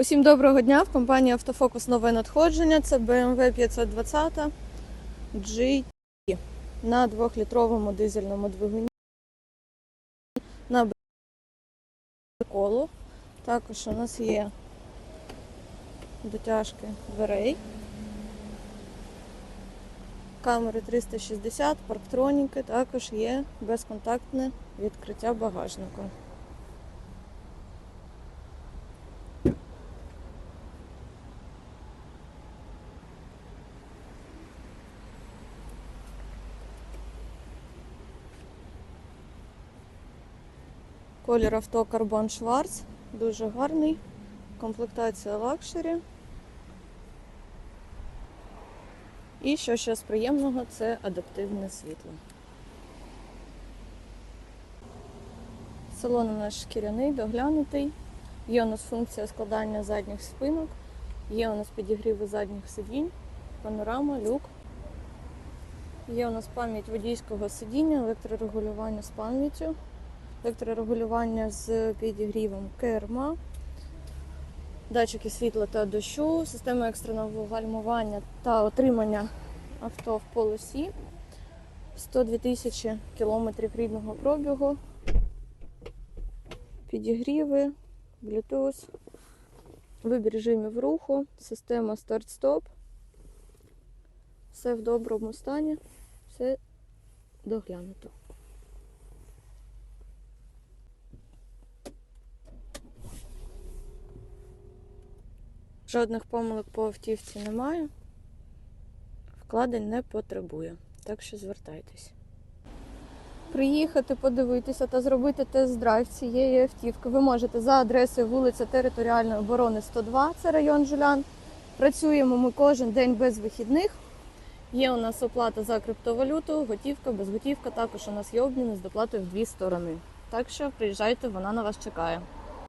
Усім доброго дня! В компанії Автофокус нове надходження. Це BMW 520 GT на 2-літровому дизельному двигуні на колу. Також у нас є дотяжки дверей, камери 360, парктроніки, також є безконтактне відкриття багажника. Колір авто Carbon Schwarz, дуже гарний. Комплектація лакшері. І що ще з приємного, це адаптивне світло. Салон у нас шкіряний, доглянутий. Є у нас функція складання задніх спинок, є у нас підігріви задніх сидінь, панорама, люк. Є у нас пам'ять водійського сидіння, електрорегулювання з пам'яттю електрорегулювання з підігрівом керма, датчики світла та дощу, система екстреного гальмування та отримання авто в полосі, 102 тисячі кілометрів рідного пробігу, підігріви, Bluetooth, вибір режимів руху, система старт-стоп. Все в доброму стані, все доглянуто. Жодних помилок по автівці немає. Вкладень не потребує. Так що звертайтесь. Приїхати, подивитися та зробити тест-драйв цієї автівки ви можете за адресою вулиця Територіальної оборони 102, це район Жулян. Працюємо ми кожен день без вихідних. Є у нас оплата за криптовалюту, готівка, безготівка. Також у нас є обміни з доплатою в дві сторони. Так що приїжджайте, вона на вас чекає.